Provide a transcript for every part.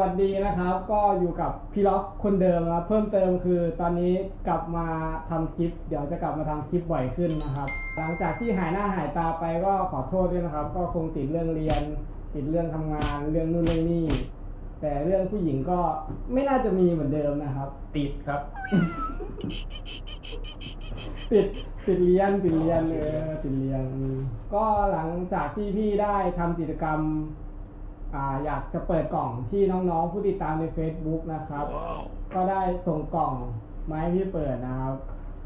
วัสดีนะครับ ก็อยู่กับพี่ล็อกคนเดิมนะครับเพิ่มเติมคือตอนนี้กลับมาทำคลิป เดี๋ยวจะกลับมาทำคลิปบ่อยขึ้นนะครับ หลังจากที่หายหน้าหายตาไปก็ขอโทษด้วยนะครับ ก็คงติดเรื่องเรียน ติดเรื่องทำงาน เรื่องนู่นเรื่องนี่แต่เรื่องผู้หญิงก็ไม่น่าจะมีเหมือนเดิมนะครับ ติดครับ ติดติดเรียนติดเรียนเออติดเรียนอืมก็หลังจากที่พี่ได้ทำกิจกรรม อ่าอยากจะเปิดกล่องที่น้องๆ ผู้ติดตามใน Facebook นะครับ ก็ได้ส่งกล่องมาให้พี่เปิดนะครับ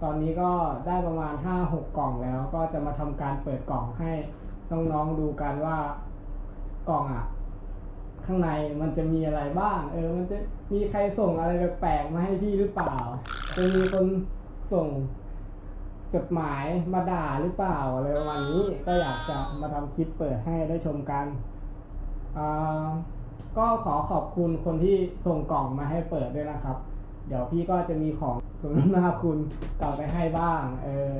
ตอนนี้ก็ได้ประมาณ 5-6 กล่องแล้ว ก็จะมาทำการเปิดกล่องให้น้องๆดูกันว่ากล่องอะ ข้างในมันจะมีอะไรบ้าง เออ มันจะมีใครส่งอะไรแปลกๆมาให้พี่หรือเปล่า จะมีคนส่งจดหมายมาด่าหรือเปล่าอะไรประมาณนี้ก็อยากจะมาทำคลิปเปิดให้ได้ชมกันอ่า ก็ขอขอบคุณคนที่ส่งกล่องมาให้เปิดด้วยนะครับ เดี๋ยวพี่ก็จะมีของสมนาคุณกลับไปให้บ้าง เออ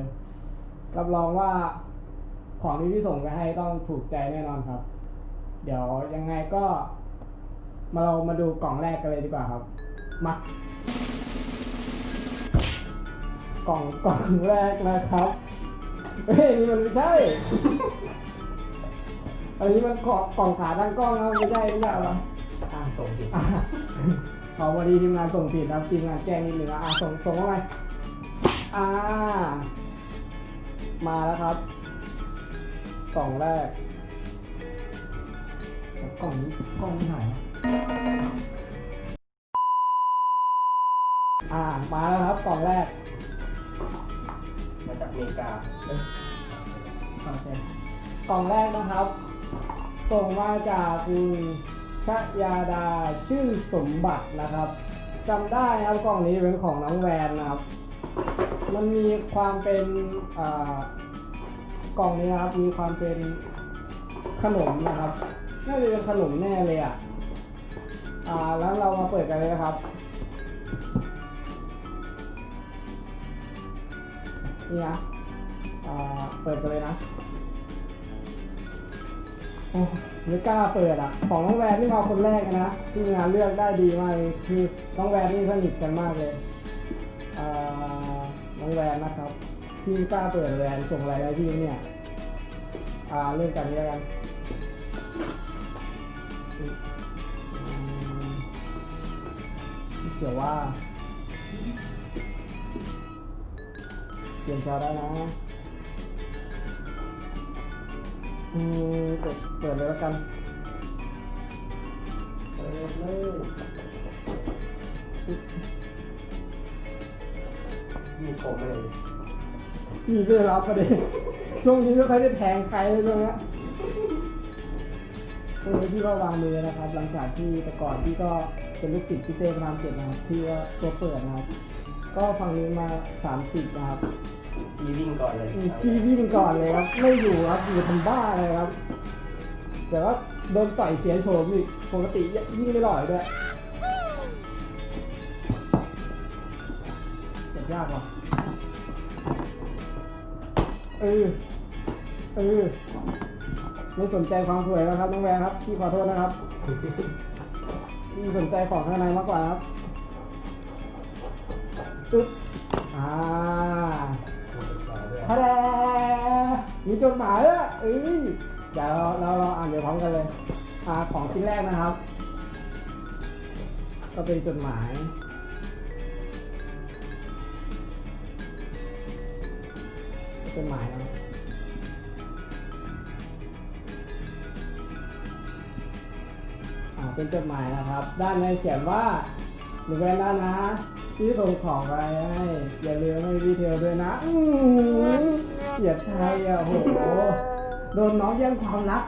รับรองว่าของที่พี่ส่งไปให้ต้องถูกใจแน่นอนครับ เดี๋ยวยังไงก็มาเรามาดูกล่องแรกกันเลยดีกว่าครับ มากล่องกล่องแรกนะครับ เฮ้ยนี่มันไม่ใช่ อันนี้มันกล่องกล่องขาตั้งกล้องนะไม่ใช่ไม่ใช่เหรออ่าส่งผิดอะขอวันดีทีมงานส่งผิดนะครับทีมงานแจ้งนิดหนึ่งอะอะส่งส่งเข้าไปอ่า มาแล้วครับกล่องแรกกล่องนี้กล่องนี้หายวะอ่ามาแล้วครับกล่องแรก มาจากอเมริกาเอ้ยโอเคกล่องแรกนะครับ ส่งมาจากคุณชยาดาชื่อสมบัตินะครับจำได้นะครับกล่องนี้เป็นของน้องแวนนะครับ มันมีความเป็นอ่ากล่องนี้นะครับมีความเป็นขนมนะครับน่าจะเป็นขนมแน่เลยอะอ่าแล้วเรามาเปิดกันเลยนะครับนี่นะอ่าเปิดกันเลยนะ โอ้ไม่กล้าเปิดอะ ของน้องแวนที่มาคนแรกนะที่งานเลือกได้ดีมากเลยคือน้องแวนนี่สนิทกันมากเลยอ่าน้องแวนนะครับพี่กล้าเปิดแวนส่งอะไรให้พี่เนี่ยอ่าเริ่มกันนี้แล้วกันเกี่ยวว่าเปลี่ยนจอได้นะ อืมเปิดเปิดเลยแล้วกันเปิดเลยมีคมเลยมีเรื่องรับประเด็นช่วงนี้ไม่ค่อยได้แทงใครเลยตรงนี้ตรงนี้พี่ก็วางมือนะครับ หลังจากที่แต่ก่อนพี่ก็เป็นลูกศิษย์พี่เต้พรามเจ็ดนะครับที่ว่าตัวเปิดนะครับ ก็ฟังนี้มาสามสิบนะครับ พี่วิ่งก่อนเลยอืมพี่วิ่งก่อนเลยครับ ไม่อยู่ครับอยู่ทำบ้าเลยครับ แต่ว่าโดนต่อยเสียโฉมอีกปกติยิ่งไม่หล่อยด้วยเจ็บยากว่ะเออเออไม่สนใจความสวยแล้วครับน้องแวร์ครับพี่ขอโทษนะครับพี่สนใจของข้างในมากกว่าครับอึ๊บอ่า ทะเลมีจดหมายด้วเอ้ยเดี๋ยวเราเราเราอ่านเดี๋ยวพร้อมกันเลยอ่าของชิ้นแรกนะครับ ก็เป็นจดหมาย จดหมายนะอ่าเป็นจดหมายนะครับ ด้านในเขียนว่าหนูแวนด้านนะ ที่ส่งของไปให้อย่าลืมให้ดีเทลด้วยนะอือเสียใจอะโห โดนน้องแย่งความรัก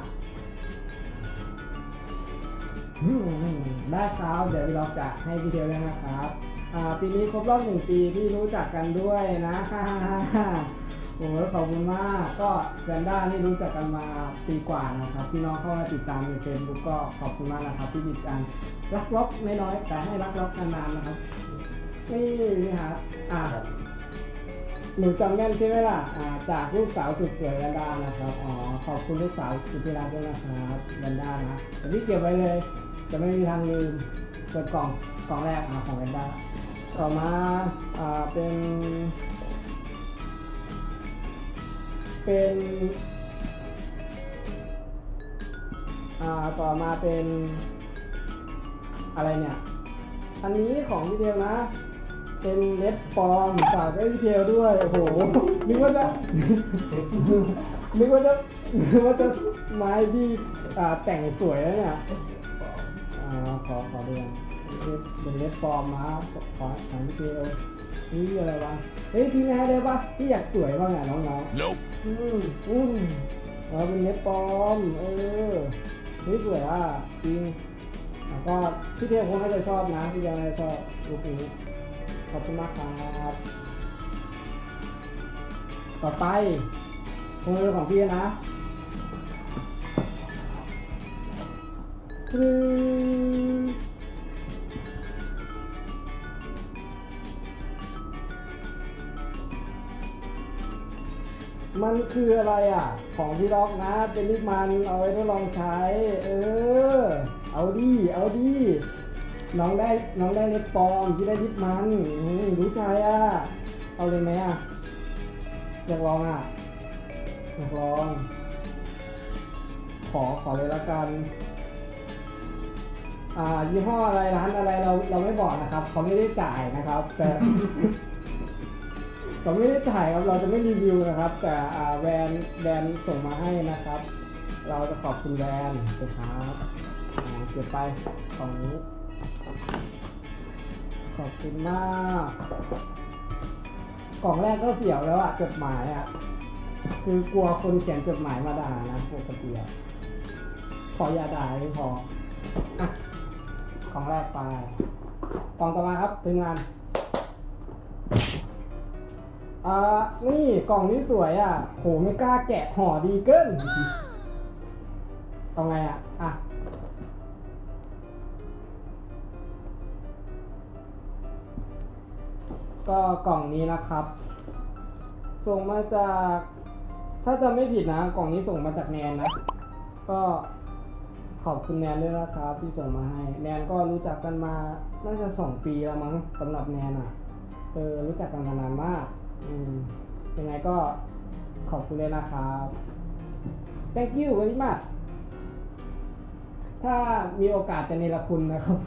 อืมได้ครับเดี๋ยวเราจะให้ดีเทลแล้วนะครับ อ่าปีนี้ครบรอบหนึ่งปีที่รู้จักกันด้วยนะ โอ้โหขอบคุณมากก็แวนด้านี่รู้จักกันมาปีกว่านะครับพี่น้องเข้ามาติดตามในเฟซบุ๊กก็ขอบคุณมากนะครับที่ติดตามรักล็อกน้อยๆแต่ให้รักล็อกนานๆนะครับ นี่นี่ครับอ่าหนูจำแม่นใช่ไหมล่ะอ่าจากลูกสาวสุดสวยแวนด้านะครับอ๋อขอบคุณลูกสาวสุดที่รักด้วยนะครับแวนด้านะแต่พี่เก็บไว้เลย จะไม่มีทางลืมเปิดกล่องกล่องแรกอ่าของแวนด้าต่อมาอ่าเป็น เป็นอ่าต่อมาเป็นอะไรเนี่ย อันนี้ของพี่เทลนะ เป็นเลดฟอร์มฝากไว้พี่เทลด้วย โอ้โห นึกว่าจะ นึกว่าจะ นึกว่าจะไม้ที่อ่าแต่งสวยแล้วเนี่ยอ่าขอขอเรียนเป็นเลดฟอร์มมาขอของพี่เทลนี่อะไรวะ เฮ้ยพี่แม่ได้ปะพี่อยากสวยบ้างอะน้องๆ Nope. อืมอืมเราเป็นเน็ตปลอม เออเฮ้ยสวยอะจริงแล้วก็พี่เทพคงน่าจะชอบนะพี่ยังน่าจะชอบลูกนี้ข อบคุณมากครับ ต่อไปคงเป็นของพี่นะคือมันคืออะไรอะ ของพี่ล็อกนะ เป็นลิปมันเอาไว้ทดลองใช้ เออ เอาดี เอาดี น้องได้น้องได้เล็บปลอมพี่ได้ลิปมันอืมรู้ใจอะ เอาเลยไหมอะ อยากลองอะ อยากลอง ขอขอเลยละกัน อ่ายี่ห้ออะไรร้านอะไรเราเราไม่บอกนะครับ เขาไม่ได้จ่ายนะครับ แต่ เราไม่ได้ถ่ายครับเราจะไม่รีวิวนะครับ แต่อ่าแวนแวนด์ส่งมาให้นะครับ เราจะขอบคุณแวนด์นะครับอ่าเก็บไปกล่องนี้ ขอบคุณมาก กล่องแรกก็เสียวแล้วอะจดหมายอะคือกลัวคนเขียนจดหมายมาด่านะปกติอะขออย่าด่าไม่พออะกล่องแรกไปกล่องต่อมาครับทีมงานอ่านี่กล่องนี้สวยอะ โหไม่กล้าแกะห่อดีเกินเอาไงอะ อะ ก็กล่องนี้นะครับ ส่งมาจาก ถ้าจะไม่ผิดนะ กล่องนี้ส่งมาจากแนนนะ ก็ขอบคุณแนนด้วยนะครับ ที่ส่งมาให้ แนนก็รู้จักกันมา น่าจะสองปีแล้วมั้งสำหรับแนนอะ เออ รู้จักกันมานานมาก อืม ยังไงก็ขอบคุณเลยนะครับ thank you very much ถ้ามีโอกาสจะเนรคุณนะครับ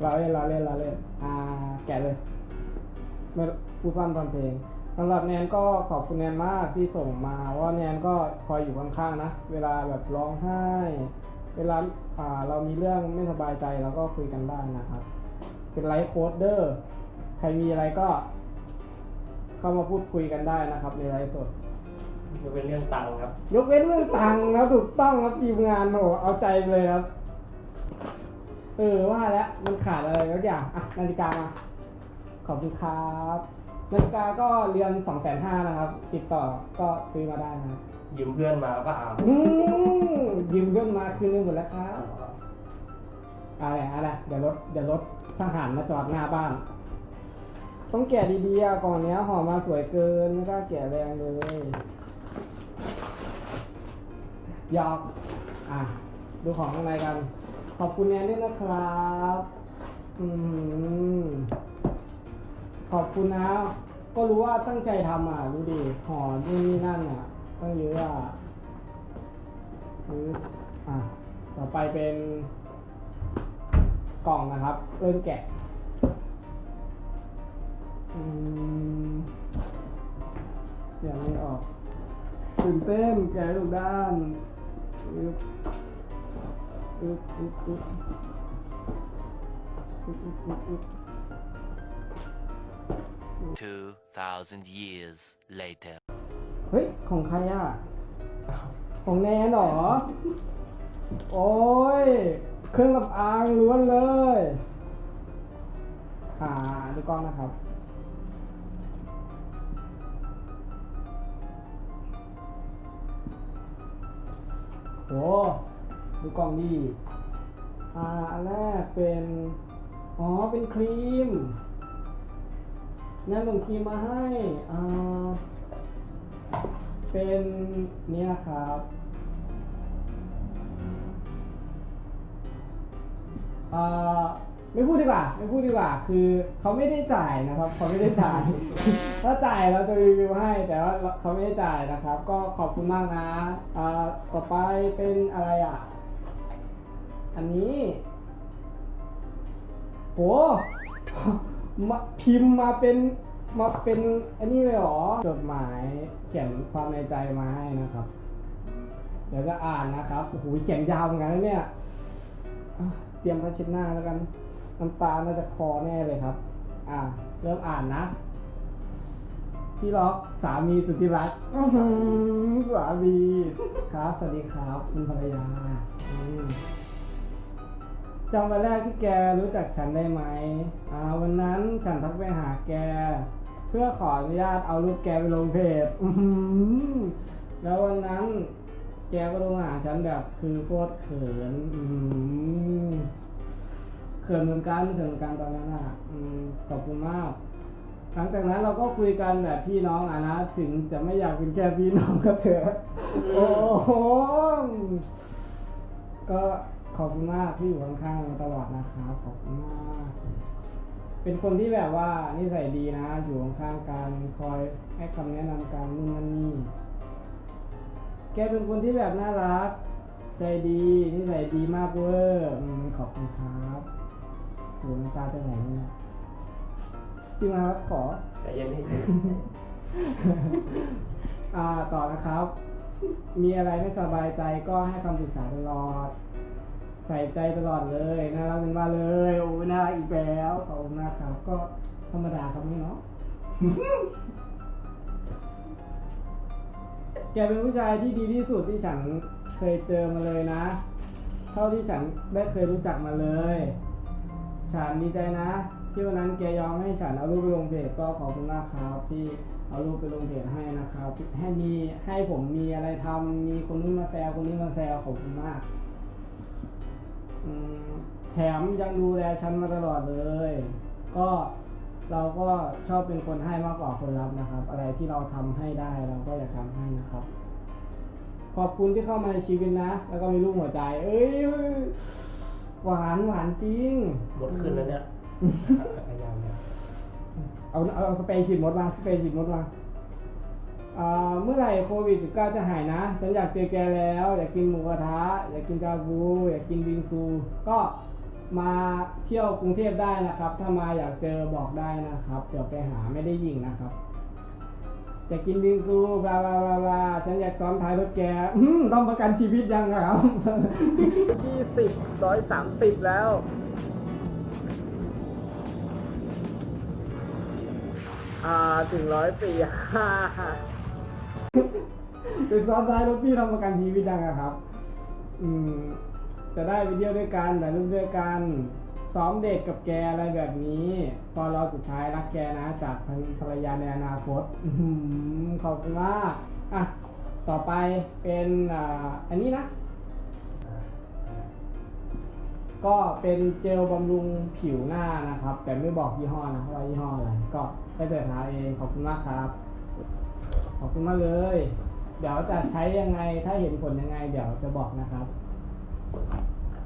เราเล่นเราเล่นเราเล่นอ่า แกะเลย ไม่พูดพร่ำทำเพลงสำหรับแนนก็ขอบคุณแนนมากที่ส่งมาว่าแนนก็คอยอยู่ข้างๆนะ เวลาแบบร้องไห้ เวลาอ่าเรามีเรื่องไม่สบายใจเราก็คุยกันได้นะครับ เป็นไลฟ์โค้ดเดอร์ใครมีอะไรก็ เข้ามาพูดคุยกันได้นะครับ ในไลฟ์สดจะเป็นเรื่องตังค์ครับ ยกเว้นเรื่องตังค์นะถูกต้องครับทีมงานโหเอาใจเลยครับ เออว่าแล้วมันขาดอะไรสักอย่างอะนาฬิกามา ขอบคุณครับนาฬิกาก็เรือนสองแสนห้านะครับ ติดต่อก็ซื้อมาได้นะครับยืมเพื่อนมาก็เอาอืมยืมเรื่องมาคืนนึงหมดแล้วครับอะไรอะไรเดี๋ยวรถเดี๋ยวรถทหารมาจอดหน้าบ้าน ต้องแกะดีๆอะกล่องเนี้ยห่อมาสวยเกินไม่กล้าแกะแรงเลยหยอกอะ ดูของข้างในกัน ขอบคุณแนนด้วยนะครับ อืมข ขอบคุณนะ ก็รู้ว่าตั้งใจทำอะดูดิหอดูนี่นั่นอะตั้งเยอะอะอะ ต่อไปเป็นกล่องนะครับ เริ่มแกะอย่างไม่ออกตื่นเต้นแกะทุกด้านอึ๊บอึ๊บอึ๊บอึ๊บอึ๊บอึ๊บอึ๊บ 2,000 years later. เฮ้ย ของใครอะ ของแนนเหรอ โอ้ย เครื่องรับอางล้วนเลย อ่า ดูกล้องนะครับโอ้ดูกล่องดี อ่า อันแรกเป็น อ๋อ เป็นครีม นั่นส่งครีมมาให้อ่าเป็นเนี่ยครับอ่าไม่พูดดีกว่า ไม่พูดดีกว่า คือเขาไม่ได้จ่ายนะครับเขาไม่ได้จ่าย ถ้าจ่ายเราจะรีวิวให้ แต่ว่าเขาไม่ได้จ่ายนะครับ ก็ขอบคุณมากนะอ่าต่อไปเป็นอะไรอะ อันนี้โห มาพิมพ์มาเป็นมาเป็นอันนี้เลยเหรอจดหมายเขียนความในใจมาให้นะครับ เดี๋ยวจะอ่านนะครับโอ้โหเขียนยาวเหมือนกันนะเนี่ยอะเตรียมผ้าเช็ดหน้าแล้วกันน้ำตาน่าจะคอแน่เลยครับ อ่า เริ่มอ่านนะพี่ล็อกสามีสุดที่รักอื้อหือสามีครับสวัสดีครับ คุณภรรยาอืม จำวันแรกที่แกรู้จักฉันได้ไหมอ่าวันนั้นฉันทักไปหาแก เพื่อขออนุญาตเอารูปแกไปลงเพจอื้อหือแล้ววันนั้นแกก็ลงมาหาฉันแบบคือโคตรเขินอื้อหือเขินเหมือนกันเขินเหมือนกันตอนนั้นอะอืมขอบคุณมาก หลังจากนั้นเราก็คุยกันแบบพี่น้องอะนะ ถึงจะไม่อยากเป็นแค่พี่น้องก็เถอะ โอ้โห ก็ ขอบคุณมากที่อยู่ข้างๆมาตลอดนะครับขอบคุณมาก เป็นคนที่แบบว่านิสัยดีนะ อยู่ข้างๆกันคอยให้คำแนะนำกันนู่นนั่นนี่ แกเป็นคนที่แบบน่ารัก ใจดีนิสัยดีมากเวอร์อืมขอบคุณครับโหน้ำตาจะไหลเนี่ยพี่มาครับขอแต่เย็นนี่อ่าต่อนะครับ มีอะไรไม่สบายใจก็ให้คำปรึกษาตลอด ใส่ใจตลอดเลยน่ารักเป็นว่าเลยโอ้ยน่ารักอีกแล้วขอบคุณมากครับก็ธรรมดาครับนี่เนาะแกเป็นผู้ชายที่ดีที่สุดที่ฉันเคยเจอมาเลยนะ เท่าที่ฉันได้เคยรู้จักมาเลย ฉันดีใจนะ ที่วันนั้นแกยอมให้ฉันเอารูปไปลงเพจก็ขอบคุณมากครับที่เอารูปไปลงเพจให้นะครับ ให้มีให้ผมมีอะไรทำมีคนนู้นมาแซวคนนี้มาแซวขอบคุณมาก แถมยังดูแลฉันมาตลอดเลย ก็เราก็ชอบเป็นคนให้มากกว่าคนรับนะครับ อะไรที่เราทำให้ได้เราก็อยากทำให้นะครับ ขอบคุณที่เข้ามาในชีวิตนะ แล้วก็มีรูปหัวใจ เอ้ยหวานหวานจริงหมดขึ้นแล้วเนี่ยพยายามเนี่ยเอาเอาเอาสเปรย์ฉีดมดมาสเปรย์ฉีดมดมาอ่า เมื่อไหร่โควิด -19 จะหายนะ ฉันอยากเจอแกแล้ว อยากกินหมูกระทะ อยากกินจาบู อยากกินบิงซู ก็มาเที่ยวกรุงเทพได้นะครับ ถ้ามาอยากเจอบอกได้นะครับ เดี๋ยวไปหาไม่ได้ยิงนะครับ อยากกินบิงซูบลาบลาบลาบลาฉันอยากซ้อนท้ายรถแกต้องประกันชีวิตยังครับยี่สิบร้อยสามสิบแล้วอ่าถึงร้อยสี่ห้า เป็นซ้อนท้ายรถพี่ทำประกันชีวิตยังอะครับ อืม จะได้ไปเที่ยวด้วยกันถ่รูปด้วยกัน ซ้อมเด็กกับแกอะไรแบบนี้ตอเราสุดท้ายรักแกนะจากภรรยาในอนาคตอื้อหือขอบคุณมากอะ ต่อไปเป็นอ่าอันนี้นะ ก็เป็นเจลบำรุงผิวหน้านะครับ แต่ไม่บอกยี่ห้อนะว่ายี่ห้ออะไร ก็ไปเสิร์ชหาเองขอบคุณมากครับ ขอบคุณมากเลย เดี๋ยวจะใช้ยังไง ถ้าเห็นผลยังไง เดี๋ยวจะบอกนะครับ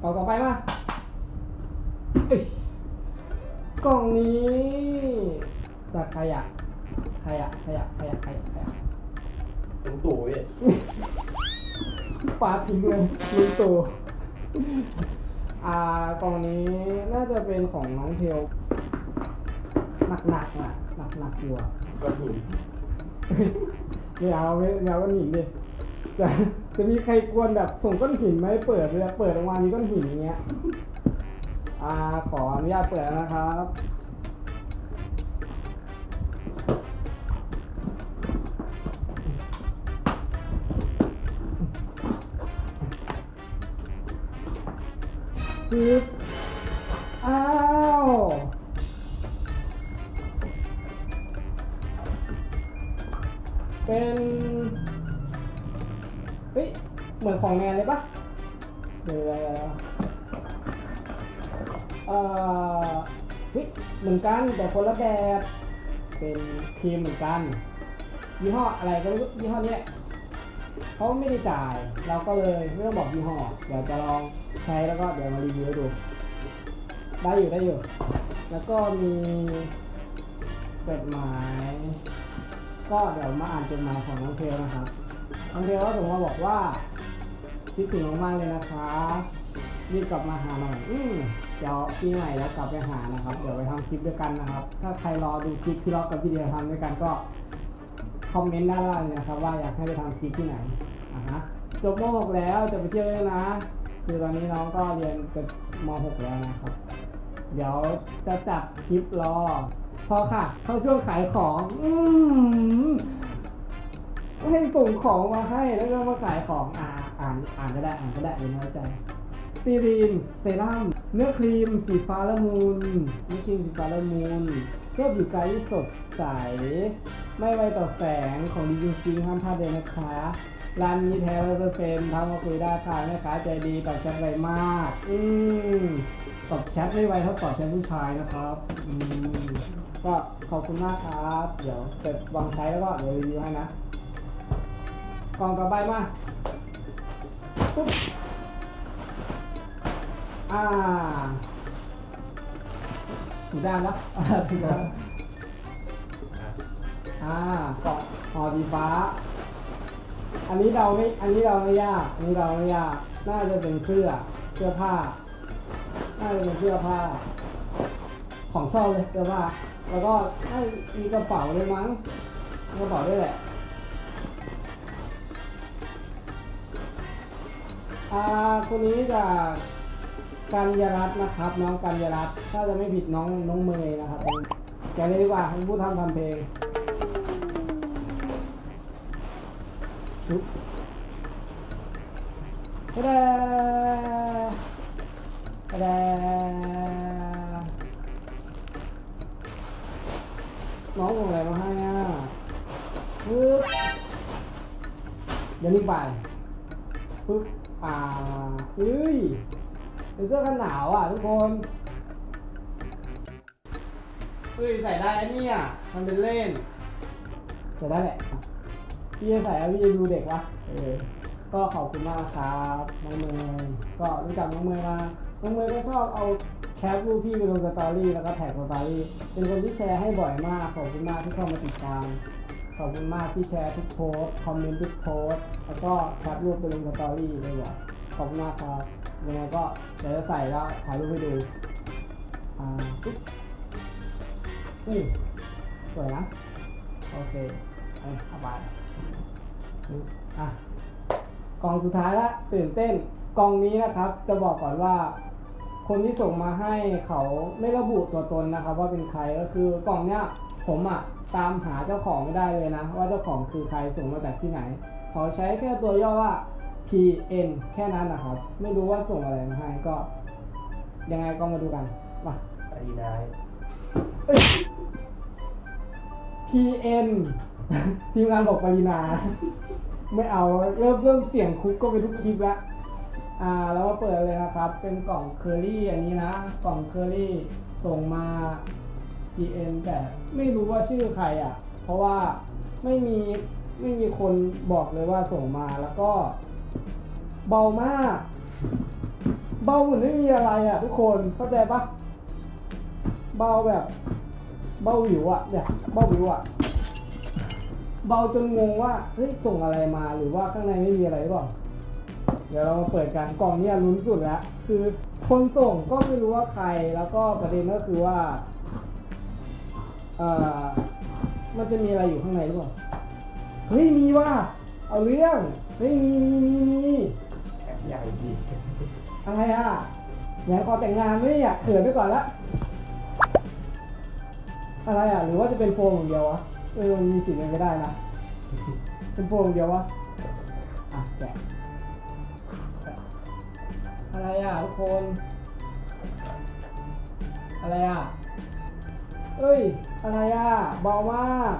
ต่อต่อไปมาเอ้ยกล่องนี้จากขยะขยะขยะขยะขยะขยะถึงตู่พี่ปาทิ้งเลยลุงตู่อ่ากล่องนี้น่าจะเป็นของน้องเทลหนักๆอะหนักๆอยู่อะก้อนหิน ไม่เอาไม่ไม่เอาก้อนหินดิจะจะมีใครกวนแบบส่งก้อนหินมาให้เปิดเลยเปิดออกมามีก้อนหินอย่างเงี้ย อ่าขออนุญาตเปิดแล้วนะครับปึ๊บอ้า ของแมนเลยปะเดี๋ยวเอ่อเฮ้ยเหมือนกันแต่คนละแบบเป็นครีมเหมือนกัน ยี่ห้ออะไรก็รู้ยี่ห้อเนี้ยเขาไม่ได้จ่าย เราก็เลยไม่ต้องบอกยี่ห้อเดี๋ยวจะลองใช้แล้วก็เดี๋ยวมารีวิวให้ดู ได้อยู่ได้อยู่ แล้วก็มีจดหมาย ก็เดี๋ยวมาอ่านจดหมายของน้องเพลนะครับน้องเพลก็ส่งมาบอกว่า คิดถึงมากๆเลยนะคะรีบกลับมาหาหน่อยอืมเดี๋ยวปีใหม่แล้วกลับไปหานะครับ เดี๋ยวไปทำคลิปด้วยกันนะครับ ถ้าใครรอดูคลิปที่เรากับพี่เดียทำด้วยกันก็คอมเมนต์ด้านล่างเลยนะครับ ว่าอยากให้ไปทำคลิปที่ไหนอะฮะจบม .6 แล้วจะไปเที่ยวแล้วนะคือตอนนี้น้องก็เรียนจะม .6 แล้วนะครับ เดี๋ยวจะจัดคลิปรอพอค่ะ เข้าช่วงขายของ อืม ให้ส่งของมาให้แล้วก็มาขายของอ่าอ่านอ่านก็ได้อ่านก็ได้เองน้อยใจซีรีนเซรั่มเนื้อครีมสีฟ้าละมุนเนื้อครีมสีฟ้าละมุนเคลือบผิวกายที่สดใส ไม่ไวต่อแสงของดีจริงๆห้ามพลาดเลยนะคะร้านนี้แท้ร้อยเปอร์เซ็นต์ทำมาคุยได้ค่ะแม่ค้าใจดีตอบแชทไวมาก อืมตอบแชทไม่ไวเท่าตอบแชทผู้ชายนะครับอืมก็ขอบคุณมากครับ เดี๋ยวเสร็จวางใช้แล้วก็เดี๋ยวรีวิวให้นะ ล่องต่อไปมาปุ๊บอ่าถึงด้านแล้วถึงแล้วอ่ากล่องห่อสีฟ้า อันนี้เราไม่ อันนี้เราไม่ยาก อันนี้เราไม่ยาก น่าจะเป็นเสื้อ เสื้อผ้า น่าจะเป็นเสื้อผ้า ของชอบเลยเสื้อผ้า แล้วก็น่าจะมีกระเป๋าเลยมั้ง กระเป๋าด้วยแหละ อ่าคนนี้จากกัญญารัตน์นะครับ น้องกัญญารัตน์ถ้าจะไม่ผิดน้องน้องเมย์นะครับแกเลยดีกว่าเป็นผู้ทำทำเพลงชุบกระแดกระแดน้องส่งอะไรมาให้อะปึ๊บเดี๋ยวนี้ไปปึ๊บ อ่าเฮ้ยเป็นเสื้อกันหนาวอะทุกคนเฮ้ยใส่ได้อันนี้อะมันเป็นเล่นใส่ได้แหละพี่จะใส่แล้วพี่จะดูเด็กวะเออก็ขอบคุณมากครับน้องเมย์ก็รู้จักน้องเมย์มาน้องเมย์ก็ชอบเอาแคปรูปพี่ไปลงสตอรี่แล้วก็แท็กสตอรี่เป็นคนที่แชร์ให้บ่อยมากขอบคุณมากที่เข้ามาติดตาม ขอบคุณมากที่แชร์ทุกโพสต์คอมเมนต์ทุกโพสต์แล้วก็แคปรูปไปลงสตอรี่เลยว่ะขอบคุณมากครับยังไงก็เดี๋ยวจะใส่แล้วถ่ายรูปให้ดูอ่าปุ๊บนี่สวยนะ โอเคเอาเอาไปอะกล่องสุดท้ายละตื่นเต้นกล่องนี้นะครับ จะบอกก่อนว่า คนที่ส่งมาให้เขาไม่ระบุตัวตนนะครับ ว่าเป็นใครก็คือกล่องเนี้ยผมอะ ตามหาเจ้าของไม่ได้เลยนะ ว่าเจ้าของคือใครส่งมาจากที่ไหนเขาใช้แค่ตัวย่อว่า PN แค่นั้นนะครับ ไม่รู้ว่าส่งอะไรมาให้ก็ ยังไงก็มาดูกันมาปรีนายเอ้ย PN ทีมงานบอกปรินา ไม่เอาเริ่มเริ่มเสียงคุกก็เป็นทุกคลิปแล้วอ่าแล้วก็เปิดเลยนะครับ เป็นกล่องเคอรี่อันนี้นะ กล่องเคอรี่ส่งมา PN แต่ไม่รู้ว่าชื่อใครอะ เพราะว่าไม่มีไม่มีคนบอกเลยว่าส่งมาแล้วก็ เบามาก เบาเหมือนไม่มีอะไรอะ ทุกคนเข้าใจปะเบาแบบ เบาหวิวอะเนี่ยเบาหวิวอะ เบาจนงงว่าเฮ้ยส่งอะไรมาหรือว่าข้างในไม่มีอะไรหรือเปล่าเดี๋ยวเรามาเปิดกันกล่องเนี้ลุ้นสุดแล้วคือคนส่งก็ไม่รู้ว่าใครแล้วก็ประเด็นก็คือว่า อ่อมันจะมีอะไรอยู่ข้างในหรือเปล่า เฮ้ยมีว่ะ เอาเรื่อง เฮ้ยมีมีมีมีแอปใหญ่ดีอะไรอะไหนขอแต่งงานไม่อยากเขินไปก่อนละ อะไรอะ หรือว่าจะเป็นโฟมอย่างเดียววะ เออมันมีสิทธิ์เป็นไปได้นะ เป็นโฟมอย่างเดียววะ อะแกะแกะอะไรอะทุกคน อะไรอะ เอ้ย อะไรอะเบามาก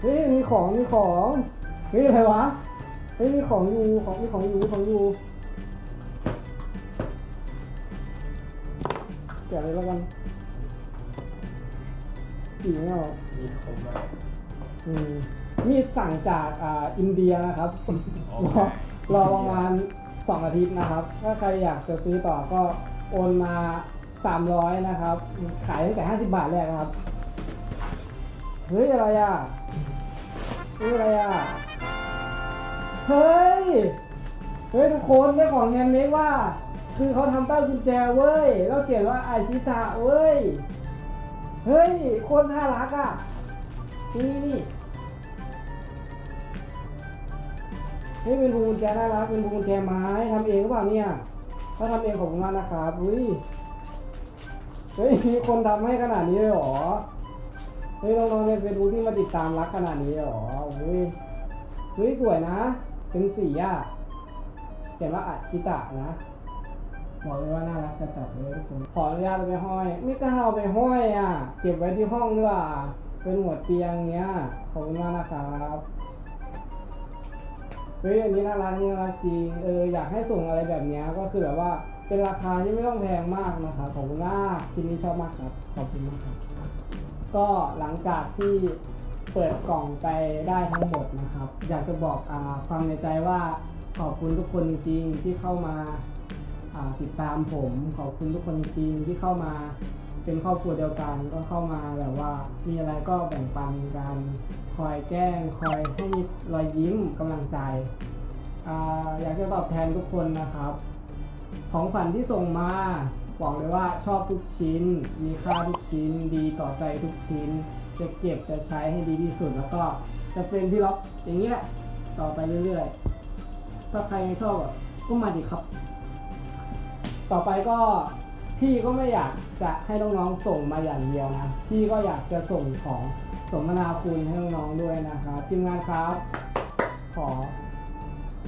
เฮ้ยมีของมีของเฮ้ยอะไรวะเฮ้ยมีของอยู่ของมีของอยู่ของอยู่แกะเลยแล้วกันกรีดไม่ออกมีคมมากอืมมีดสั่งจากอ่าอินเดียนะครับรอรอประมาณสองอาทิตย์นะครับ ถ้าใครอยากจะซื้อต่อก็โอนมาสามร้อยนะครับ ขายตั้งแต่ห้าสิบบาทแรกนะครับ เฮ้ยอะไรอะเฮ้ยอะไรอะ เฮ้ย เฮ้ยทุกคนได้ของแฮนด์เมดว่า คือเขาทำใต้กุญแจเว้ย แล้วเขียนว่าอาชิตะเว้ย เฮ้ยโคนน่ารักอะ นี่นี่นี่เป็นพวงกุญแจน่ารักเป็นพวงกุญแจไม้ทำเองหรือเปล่าเนี่ยถ้าทำเองขอบคุณมากนะครับอุ้ย เฮ้ยมีคนทำให้ขนาดนี้เลยเหรอ ฮ้ยน้องๆในเฟซบุ๊กที่มาติดตามรักขนาดนี้เลยเหรอเฮ้ยเฮ้ยสวยนะ เป็นสีอะเขียนว่าอัชิตะนะบอกเลยว่าน่ารักจัดๆเลยทุกคนขออนุญาตไปห้อย ไม่กล้าเอาไปห้อยอะ เก็บไว้ที่ห้องดีกว่าเป็นหัวเตียงเงี้ยขอบคุณมากนะครับเฮ้ยอันนี้น่ารักนี่น่ารักจริงเอออยากให้ส่งอะไรแบบเนี้ยก็คือแบบว่าเป็นราคาที่ไม่ต้องแพงมากนะครับขอบคุณมากชิ้นนี้ชอบมากครับ ขอบคุณมากครับ ก็หลังจากที่เปิดกล่องไปได้ทั้งหมดนะครับ อยากจะบอกอความในใจว่าขอบคุณทุกคนจริงที่เข้ามาติดตามผม ขอบคุณทุกคนจริงที่เข้ามาเป็นครอบครัวเดียวกันก็เข้ามาแบบว่ามีอะไรก็แบ่งปันกันคอยแกล้งคอยให้รอยยิ้มกำลังใจออยากจะตอบแทนทุกคนนะครับ ของฝันที่ส่งมา บอกเลยว่าชอบทุกชิ้น มีค่าทุกชิ้น ดีต่อใจทุกชิ้น จะเก็บจะใช้ให้ดีที่สุด แล้วก็จะเป็นที่ล็อกอย่างนี้แหละ ต่อไปเรื่อยๆ ถ้าใครไม่ชอบก็มาดีครับ ต่อไปก็พี่ก็ไม่อยากจะให้น้องๆส่งมาอย่างเดียวนะ พี่ก็อยากจะส่งของสมนาคุณให้น้องๆด้วยนะครับทีมงานครับ ขอ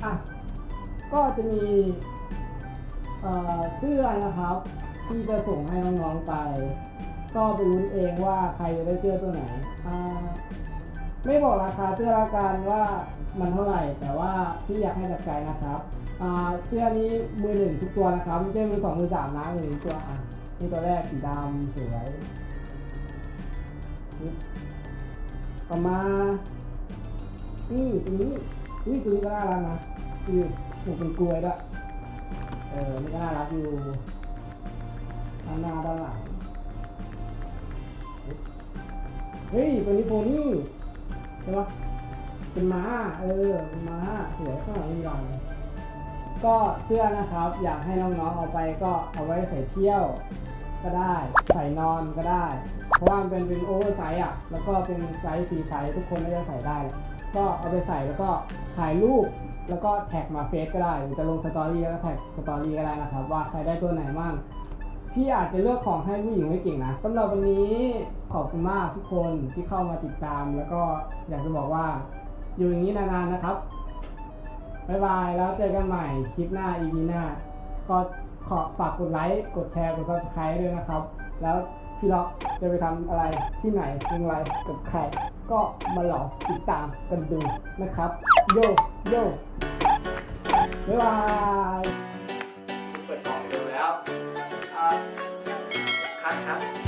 อะก็จะมี อ่อเสื้อนะครับ ที่จะส่งให้น้องๆไป ก็ไปลุ้นเองว่าใครจะได้เสื้อตัวไหนอ่าไม่บอกราคาเสื้อละกันว่ามันเท่าไหร่ แต่ว่าพี่อยากให้จับใจนะครับอ่าเสื้อนี้มือหนึ่งทุกตัวนะครับไม่ใช่มือสองมือสามนะมือหนึ่งตัวอะนี่ตัวแรกสีดำสวยต่อมานี่ตัวนี้อุ้ยตัวนี้ก็น่ารักนะคือหนูเป็นกลวยด้วย ออนี่ก็น่ารักอยู่ด้านหน้าด้านหลังเฮ้ยตัวนี้โพนี่ใช่ปะเป็นม้า เออเป็นม้าสวยข้างหลังมีลายก็เสื้อนะครับ อยากให้น้องๆเอาไปก็เอาไว้ใส่เที่ยวก็ได้ ใส่นอนก็ได้ เพราะว่ามันเป็นเป็นโอเวอร์ไซส์อะ แล้วก็เป็นไซส์ฟรีไซส์ทุกคนน่าจะใส่ได้ ก็เอาไปใส่แล้วก็ถ่ายรูป แล้วก็แท็กมาเฟซก็ได้หรือจะลงสตอรี่แล้วก็แท็กสตอรี่ก็ได้นะครับ ว่าใครได้ตัวไหนบ้างพี่อาจจะเลือกของให้ผู้หญิงไม่เก่งนะสำหรับวันนี้ขอบคุณมากทุกคนที่เข้ามาติดตาม แล้วก็อยากจะบอกว่า อยู่อย่างนี้นานๆนะครับบ๊ายบายแล้วเจอกันใหม่คลิปหน้า EP หน้า ก็ขอฝากกดไลค์กดแชร์กด subscribe ด้วยนะครับ แล้วพี่ล็อกจะไปทำอะไรที่ไหนยังไงกับใครก็มาหลอกติดตามกันดูนะครับ โยโย บ๊ายบายเปิดกล่องดูแล้วอ่าคัดครับ